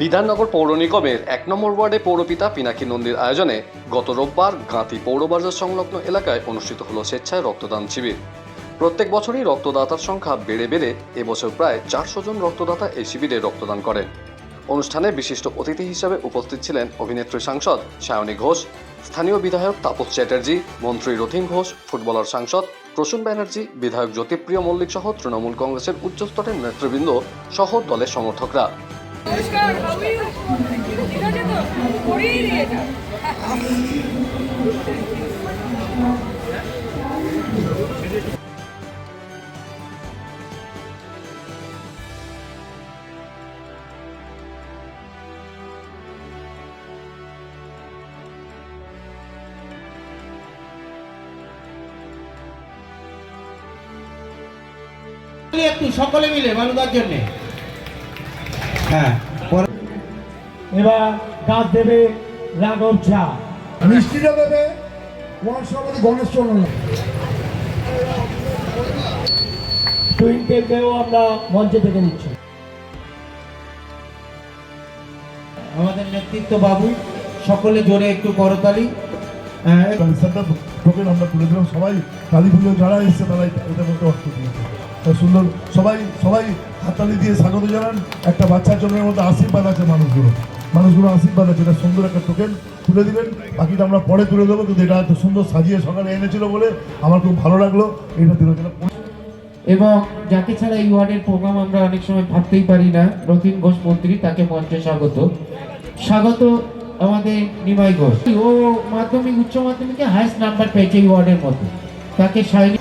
বিধাননগর পৌর নিগমের এক নম্বর ওয়ার্ডে পৌরপিতা পিনাকি নন্দীর আয়োজনে গত রোববার গাঁতি পৌরবাজার সংলগ্ন এলাকায় অনুষ্ঠিত হলো স্বেচ্ছায় রক্তদান শিবির। প্রত্যেক বছরই রক্তদাতার সংখ্যা বেড়ে বেড়ে এবছর প্রায় চারশো জন রক্তদাতা এই শিবিরে রক্তদান করেন। অনুষ্ঠানে বিশিষ্ট অতিথি হিসেবে উপস্থিত ছিলেন অভিনেত্রী সাংসদ সায়নী ঘোষ, স্থানীয় বিধায়ক তাপস চ্যাটার্জি, মন্ত্রী রথিন ঘোষ, ফুটবলার সাংসদ প্রসূন ব্যানার্জি, বিধায়ক জ্যোতিপ্রিয় মল্লিক সহ তৃণমূল কংগ্রেসের উচ্চস্তরের নেতৃবৃন্দ সহ দলের সমর্থকরা। একটু সকলে মিলে মানুষের জন্য। এবার গাছ দেবে রাঘব ঝা। মিষ্টিটা দেবে সভাপতি গণেশ চন্দ্র আমরা মঞ্চে থেকে নিচ্ছি। আমাদের নেতৃত্ব বাবু সকলে জোরে একটু করতালি। হ্যাঁ আমরা তুলে দিলাম। সবাই কালী পুজো যারা এসছে তারা এটা- এটার অর্থ দিয়েছে। সুন্দর সবাই সবাই হাততালি দিয়ে স্বাগত জানান। একটা বাচ্চার জন্মের মধ্যে আশীর্বাদ আছে মানুষগুলো। মানুষগুলো আশীর্বাদ আছে এটা সুন্দর একটা টোকেন তুলে দিলেন বাকিটা আমরা পরে তুলে দেবো কিন্তু এটা এত সুন্দর সাজিয়ে সকালে এনেছিল বলে আমার খুব ভালো লাগল। এটা তুলে দিলাম। এবং যাকে ছাড়া এই ওয়ার্ডের প্রোগ্রাম আমরা অনেক সময় ভাবতেই পারি না রতিন ঘোষ মন্ত্রী তাকে মঞ্চে স্বাগত। স্বাগত আমাদের নিমাই ঘোষ। ও মাধ্যমিক উচ্চ মাধ্যমিকে হাইস্ট নাম্বার পেয়েছে এই ওয়ার্ডের মধ্যে। তাকে সাইনি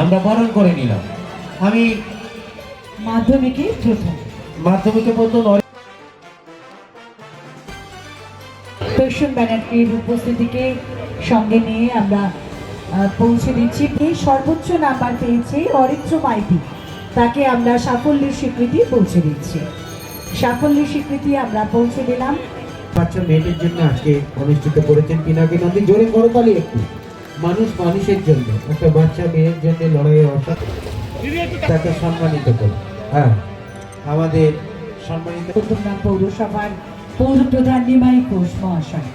আমরা বরণ করে নিলাম। আমি মাধ্যমিকে প্রথম। মাধ্যমিকে প্রথম দর্শন ব্যানার্জির উপস্থিতিকে সঙ্গে নিয়ে আমরা পৌঁছে দিচ্ছি। এই সর্বোচ্চ নাম্বার পেয়েছে অরিত্র মাইতি। তাকে আমরা সাফল্যের স্বীকৃতি পৌঁছে দিচ্ছি। সাফল্যের স্বীকৃতি আমরা পৌঁছে দিলাম। বাচ্চা মেয়েদের জন্য আজকে অনুষ্ঠিত করেছেন পিনাকি নন্দী জোরে করতালি একটু। মানুষ মানুষের জন্য একটা বাচ্চা মেয়ের জন্য লড়াইয়ের অর্থাৎ তাকে সম্মানিত করুন। হ্যাঁ আমাদের সম্মানিত চট্টগ্রাম পৌরসভার পৌরপ্রধান নিমাই ঘোষ মহাশয়।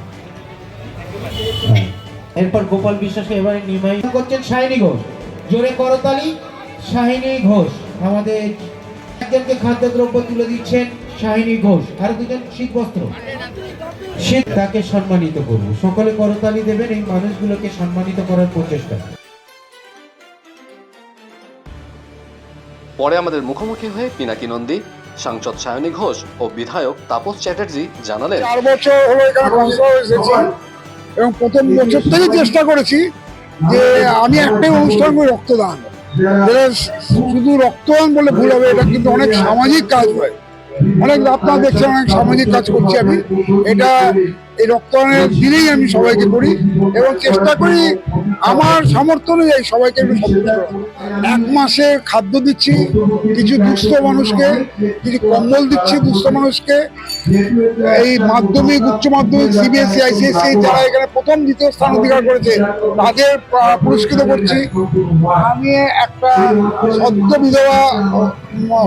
হ্যাঁ। এরপর গোপাল বিশ্বাস এবারে নিমাই করছেন শাহিনী ঘোষ। জোরে করতালি শাহিনী ঘোষ। আমাদের একজনকে খাদ্যদ্রব্য তুলে দিচ্ছেন শাহিনী ঘোষ। আর দুজন শীত বস্ত্র। শীত তাকে সম্মানিত করব। সকলে করতালি দেবেন এই মানুষগুলোকে সম্মানিত করার প্রচেষ্টা। পরে আমাদের মুখোমুখি হয়ে পিনাকি নন্দী, সাংসদ সায়নী ঘোষ ও বিধায়ক তাপস চ্যাটার্জি জানালেন। চার বছর হলো এবং প্রথম বছর থেকে চেষ্টা করেছি যে আমি একটাই অনুষ্ঠান করি রক্তদান। শুধু রক্তদান বলে ভুল হবে, এটা কিন্তু অনেক সামাজিক কাজ হয়। অনেক আপনারা দেখছেন, অনেক সামাজিক কাজ করছি আমি। এটা এই রক্তদানের দিনেই আমি সবাইকে করি এবং চেষ্টা করি আমার সামর্থ্য অনুযায়ী সবাইকে আমি সন্তুষ্ট এক মাসে খাদ্য দিচ্ছি, কিছু দুস্থ মানুষকে, কিছু কম্বল দিচ্ছি দুস্থ মানুষকে। এই মাধ্যমিক, উচ্চ মাধ্যমিক সিবিএসসি আইসিএসসি যারা এখানে প্রথম, দ্বিতীয় স্থান অধিকার করেছে, তাদের পুরস্কৃত করছি। আমি একটা সদ্য বিধবা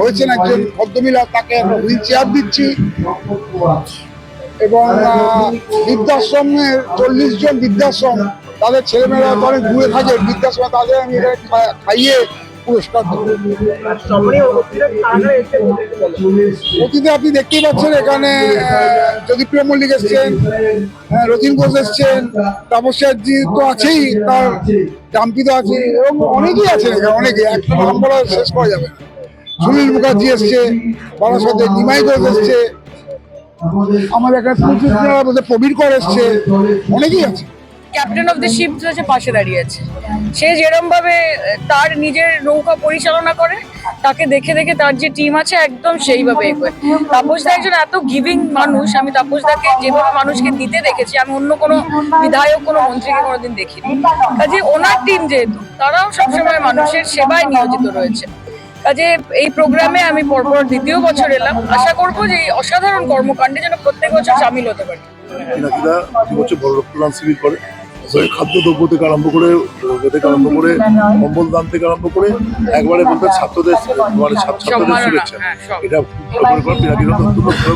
হয়েছেন একজন ভদ্রমহিলা, তাকে হুইল চেয়ার দিচ্ছি। এবং বৃদ্ধাশ্রমের চল্লিশ জন বৃদ্ধাশ্রম তাদের ছেলেমেয়েরা তো অনেক দূরে থাকে বৃদ্ধাশ্রমে তাদের আমি এখানে খাইয়ে পুরস্কার অতীতে আপনি দেখতেই পাচ্ছেন এখানে জ্যোতিপ্রিয় মল্লিক এসছেন রতিন ঘোষ এসছেন তাপস্যাজি তো আছেই তার জাম্পিত আছে এবং অনেকেই আছেন এখানে অনেকে একটা নাম বলা শেষ করা যাবে সুনীল মুখার্জি এসছে বারাসতে নিমাই ঘোষ এসছে আমার এখানে প্রচুর বলতে প্রবীর কর এসছে। অনেকেই আছে। ক্যাপ্টেন অফ দ্য শিপ হচ্ছে পাশে দাঁড়িয়ে আছে। সে যেরম ভাবে তার নিজের নৌকা পরিচালনা করে তাকে দেখে দেখে তার যে টিম আছে একদম সেইভাবে এগোয়। তাপসদা একজন এত গিভিং মানুষ আমি তাপসদাকে যেভাবে মানুষকে দিতে দেখেছি আমি অন্য কোনো বিধায়ক কোনো মন্ত্রীকে কোনোদিন দেখিনি। কাজে ওনার টিম যেহেতু তারাও সবসময় মানুষের সেবায় নিয়োজিত রয়েছে। কাজে এই প্রোগ্রামে আমি পরপর দ্বিতীয় বছর এলাম আশা করব যে এই অসাধারণ কর্মকাণ্ডে যেন প্রত্যেক বছর সামিল হতে পারি। পিনাকিদা বছর বড় রক্তদান শিবির করে তো এই থেকে আরম্ভ করে থেকে আরম্ভ করে কম্বল দান থেকে আরম্ভ করে একবারে বলতে ছাত্রদের মানে ছাত্রদের শুভেচ্ছা। হ্যাঁ এটা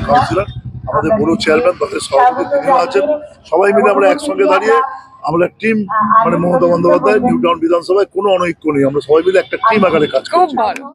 কাউন্সিলর আমাদের বড় চেয়ারম্যান তাদের সভাপতি আছেন। সবাই মিলে আমরা একসঙ্গে দাঁড়িয়ে আমরা টিম মানে মমতা বন্দ্যোপাধ্যায় নিউ টাউন বিধানসভায় কোনো অনৈক্য নেই। আমরা সবাই মিলে একটা টিম আকারে কাজ খুব করছি। ভালো।